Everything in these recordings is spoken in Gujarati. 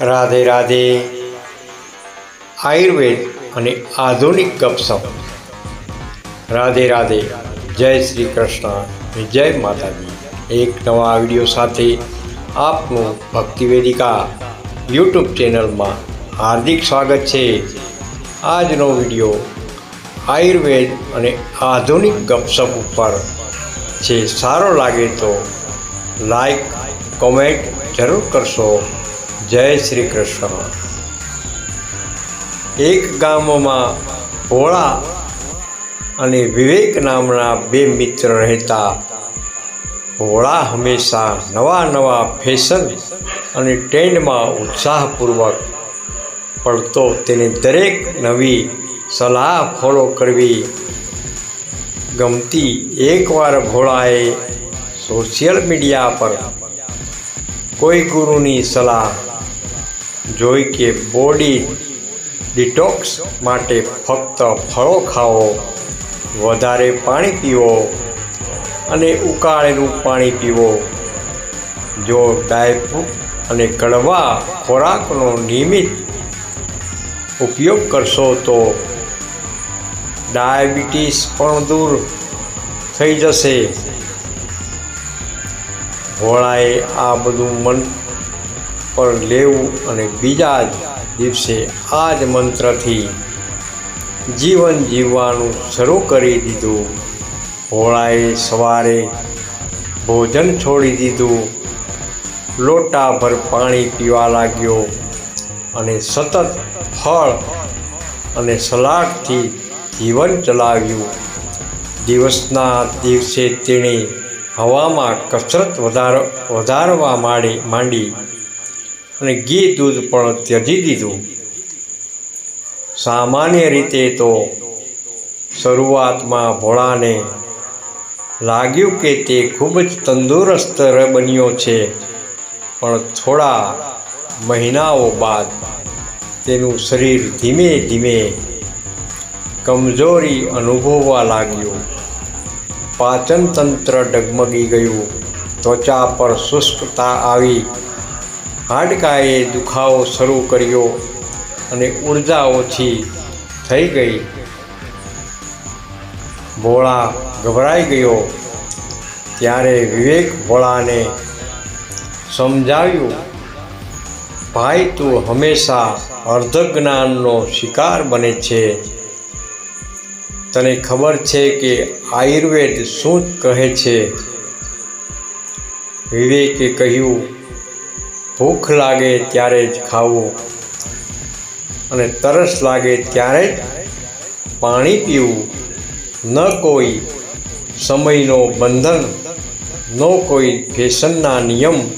રાધે રાધે. આયુર્વેદ અને આધુનિક ગપસપ. રાધે રાધે. જય શ્રી કૃષ્ણ જય માતાજી. એક નવા વીડિયો સાથે આપનું ભક્તિવેદિકા યુટ્યુબ ચેનલમાં હાર્દિક સ્વાગત છે. આજનો વીડિયો આયુર્વેદ અને આધુનિક ગપસપ ઉપર છે સારો લાગે તો લાઈક, કોમેન્ટ જરૂર કરશો. જય શ્રી કૃષ્ણ. એક ગામમાં ભોળા અને વિવેક નામના બે મિત્ર રહેતા. ભોળા હંમેશા નવા નવા ફેશન અને ટ્રેન્ડમાં ઉત્સાહપૂર્વક પડતો તેને દરેક નવી સલાહ ફોલો કરવી. ગમતી એકવાર ભોળાએ સોશિયલ મીડિયા પર કોઈ ગુરુની સલાહ જોઈ કે બોડી ડિટોક્સ માટે ફક્ત ફળો ખાઓ, વધારે પાણી પીવો અને ઉકાળેલું પાણી પીવો જો ડાયફ્રૂટ અને કડવા ખોરાકનો નિયમિત ઉપયોગ કરશો તો ડાયાબિટીસ પણ દૂર થઈ જશે. ભોળાએ આ બધું મન પર લેવું અને બીજા જ દિવસે આ જ મંત્રથી જીવન જીવવાનું શરૂ કરી દીધું. ભોળાએ સવારે ભોજન છોડી દીધું. લોટાભર પાણી પીવા લાગ્યો અને સતત ફળ અને સલાડથી જીવન ચલાવ્યું. દિવસના દિવસે તેણે હવામાં કસરત વધાર વધારવા માંડી માંડી અને ઘી દૂધ પણ ત્યજી દીધું. સામાન્ય રીતે તો શરૂઆતમાં ભોળાને લાગ્યું કે તે ખૂબ જ તંદુરસ્ત બન્યો છે, પણ થોડા મહિનાઓ બાદ તેનું શરીર ધીમે ધીમે કમજોરી અનુભવવા લાગ્યું. પાચનતંત્ર ડગમગી ગયું, ત્વચા પર શુષ્કતા આવી. હાડકાએ દુખાવો શરૂ કર્યો અને ઊર્જા ઓછી થઈ ગઈ. ભોળા ગભરાઈ ગયો. ત્યારે વિવેક ભોળાને સમજાવ્યું, ભાઈ, તું હંમેશા અર્ધજ્ઞાનનો શિકાર બને છે. તને ખબર છે કે આયુર્વેદ શું કહે છે? વિવેકે કહ્યું ભૂખ લાગે ત્યારે જ ખાવું. અને તરસ લાગે ત્યારે જ પાણી પીવું. ન કોઈ સમયનો બંધન, ન કોઈ ફેશનના નિયમ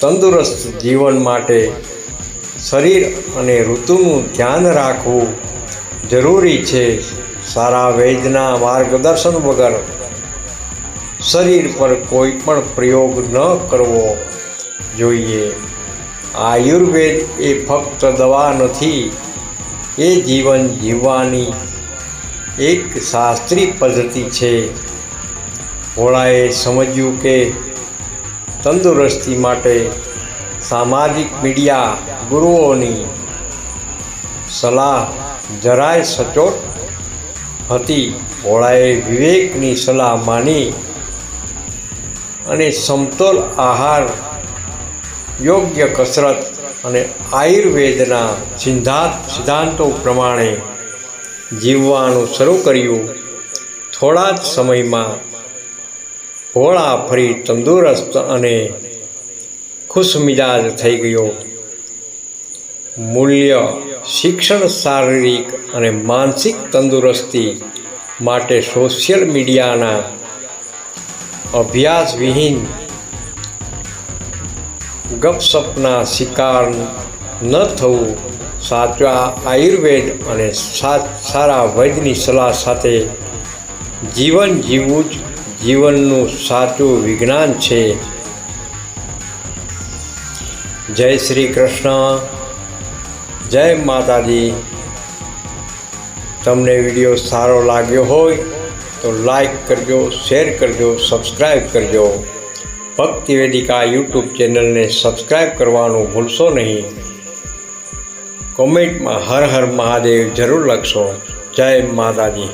તંદુરસ્ત જીવન માટે શરીર અને ઋતુનું ધ્યાન રાખવું જરૂરી છે. સારા વેદના માર્ગદર્શન વગર શરીર પર કોઈ પણ પ્રયોગ ન કરવો. જોઈએ. આયુર્વેદ એ ફક્ત દવા નથી, એ જીવન જીવવાની એક શાસ્ત્રી પદ્ધતિ છે. ભોળાએ સમજ્યું કે તંદુરસ્તી માટે સામાજિક મીડિયા ગુરુઓની સલાહ જરાય સચોટ હતી. ભોળાએ વિવેકની સલાહ માની અને સમતોલ આહાર યોગ્ય કસરત અને આયુર્વેદના સિદ્ધાંત સિદ્ધાંતો પ્રમાણે જીવવાનું શરૂ કર્યું. થોડા જ સમયમાં ભોળા ફરી તંદુરસ્ત અને ખુશમિજાજ થઈ ગયો. મૂલ્ય શિક્ષણ, શારીરિક અને માનસિક તંદુરસ્તી માટે સોશિયલ મીડિયાના અભ્યાસ વિહીન ગપસપના શિકાર ન થવું. સાચા આયુર્વેદ અને સારા વૈદ્યની સલાહ સાથે જીવન જીવવું જ જીવનનું સાચું વિજ્ઞાન છે. જય શ્રી કૃષ્ણ. જય માતાજી. તમને વીડિયો સારો લાગ્યો હોય તો લાઈક કરજો, શેર કરજો, સબસ્ક્રાઈબ કરજો. ભક્તિ વેદિકા યુટ્યુબ ચેનલને સબસ્ક્રાઈબ કરવાનું ભૂલશો નહીં. કોમેન્ટમાં હર હર મહાદેવ જરૂર લખશો. જય માતાજી.